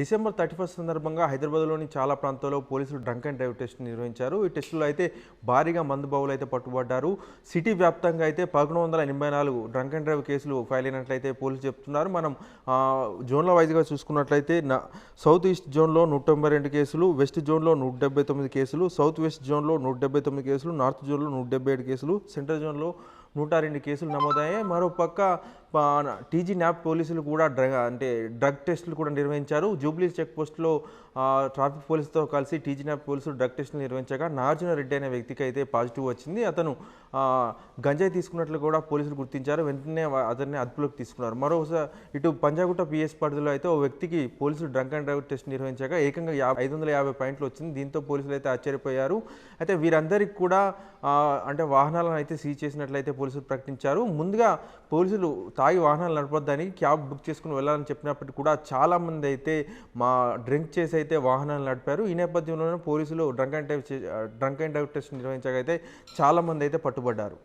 December thirty first సందర్భంగా హైదరాబాద్లోని చాలా ప్రాంతాల్లో పోలీసులు డ్రంక్ అండ్ డ్రైవ్ టెస్ట్ నిర్వహించారు. ఈ టెస్టులో అయితే భారీగా మందు బావులు అయితే పట్టుబడ్డారు. సిటీ వ్యాప్తంగా అయితే పదకొండు వందల ఎనభై నాలుగు డ్రంక్ అండ్ డ్రైవ్ కేసులు ఫైల్ అయినట్లయితే పోలీసులు చెప్తున్నారు. మనం జోన్ల వైజ్గా చూసుకున్నట్లయితే సౌత్ ఈస్ట్ జోన్లో నూట తొంభై రెండు కేసులు వెస్ట్ జోన్లో నూట డెబ్బై తొమ్మిది కేసులు సౌత్ వెస్ట్ జోన్లో నూట డెబ్బై తొమ్మిది కేసులు నార్త్ జోన్లో నూట డెబ్బై ఏడు కేసులు సెంట్రల్ జోన్లో నూట రెండు కేసులు నమోదయ్యాయి. మరోపక్క టీజీ న్యాప్ పోలీసులు కూడా డ్రగ్ అంటే డ్రగ్ టెస్టులు కూడా నిర్వహించారు. జూబ్లీ చెక్ పోస్ట్లో ట్రాఫిక్ పోలీసుతో కలిసి టీజీ న్యాప్ పోలీసులు డ్రగ్ టెస్టులు నిర్వహించగా నాగార్జున రెడ్డి అనే వ్యక్తికి అయితే పాజిటివ్ వచ్చింది. అతను గంజాయి తీసుకున్నట్లు కూడా పోలీసులు గుర్తించారు. వెంటనే అతన్ని అదుపులోకి తీసుకున్నారు. మరోసారి ఇటు పంజాగుట్ట పిఎస్ పరిధిలో అయితే ఓ వ్యక్తికి పోలీసులు డ్రంక్ అండ్ డ్రైవ్ టెస్ట్ నిర్వహించగా ఏకంగా యాభై ఐదు వందల యాభై పాయింట్లు వచ్చింది. దీంతో పోలీసులు అయితే ఆశ్చర్యపోయారు. అయితే వీరందరికీ కూడా అంటే వాహనాలను అయితే సీజ్ చేసినట్లయితే పోలీసులు ప్రకటించారు. ముందుగా పోలీసులు తాగి వాహనాలు నడపొద్దని క్యాబ్ బుక్ చేసుకుని వెళ్ళాలని చెప్పినప్పటికీ కూడా చాలా మంది అయితే మా డ్రింక్ చేసి అయితే వాహనాలు నడిపారు. ఈ నేపథ్యంలోనే పోలీసులు drunk and drive drunk and drive test నిర్వహించగా అయితే చాలా మంది అయితే పట్టుబడ్డారు.